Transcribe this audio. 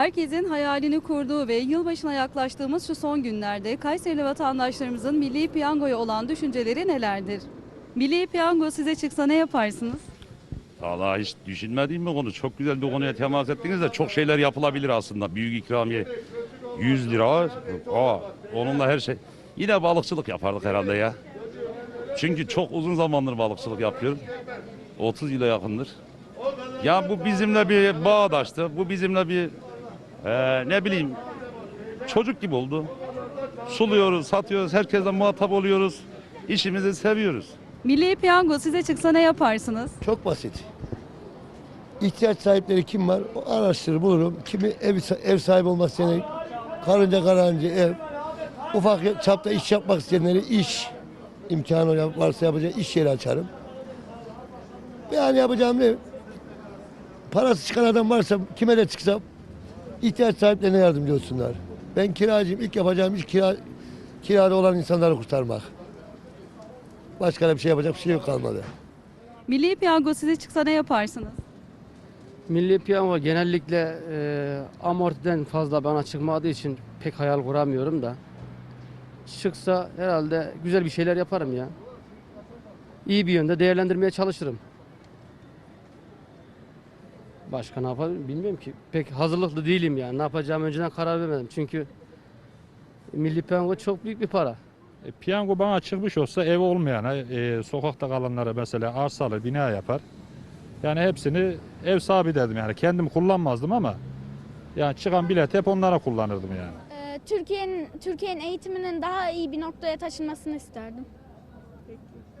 Herkesin hayalini kurduğu ve yılbaşına yaklaştığımız şu son günlerde Kayserili vatandaşlarımızın milli piyangoya olan düşünceleri nelerdir? Milli piyango size çıksa ne yaparsınız? Valla hiç düşünmediğim bir konu. Çok güzel bir konuya temas ettiniz de çok şeyler yapılabilir aslında. Büyük ikramiye 100 lira. Aa, onunla her şey. Yine balıkçılık yapardık herhalde ya. Çünkü çok uzun zamandır balıkçılık yapıyorum. 30 yıla yakındır. Ya bu bizimle bir bağdaştı. Bu bizimle bir eee, ne bileyim çocuk gibi oldu. Suluyoruz, satıyoruz, herkesle muhatap oluyoruz. İşimizi seviyoruz. Milli piyango size çıksa ne yaparsınız? Çok basit. İhtiyaç sahipleri kim var? O araştırır bulurum. Kimi ev, ev sahibi olmak isteyenleri, karınca karınca ev, ufak çapta iş yapmak isteyenleri iş imkanı varsa yapacağı iş yeri açarım. Yani yapacağım ne? Parası çıkan adam varsa kime de çıksa ihtiyaç sahiplerine yardımcı olsunlar. Ben kiracıyım. İlk yapacağım iş kira, kirada olan insanları kurtarmak. Başka da bir şey yapacak bir şey yok kalmadı. Milli piyango size çıksa ne yaparsınız? Milli piyango genellikle e, amortiden fazla bana çıkmadığı için pek hayal kuramıyorum da. Çıksa herhalde güzel bir şeyler yaparım ya. İyi bir yönde değerlendirmeye çalışırım. Başka ne yapabilirim bilmiyorum ki. Pek hazırlıklı değilim yani. Ne yapacağım önceden karar vermedim. Çünkü milli piyango çok büyük bir para. E, piyango bana çıkmış olsa ev olmayana, e, sokakta kalanlara mesela arsalı bina yapar. Yani hepsini ev sahibi dedim yani. Kendim kullanmazdım ama yani çıkan bilet hep onlara kullanırdım yani. Ee, Türkiye'nin Türkiye'nin eğitiminin daha iyi bir noktaya taşınmasını isterdim.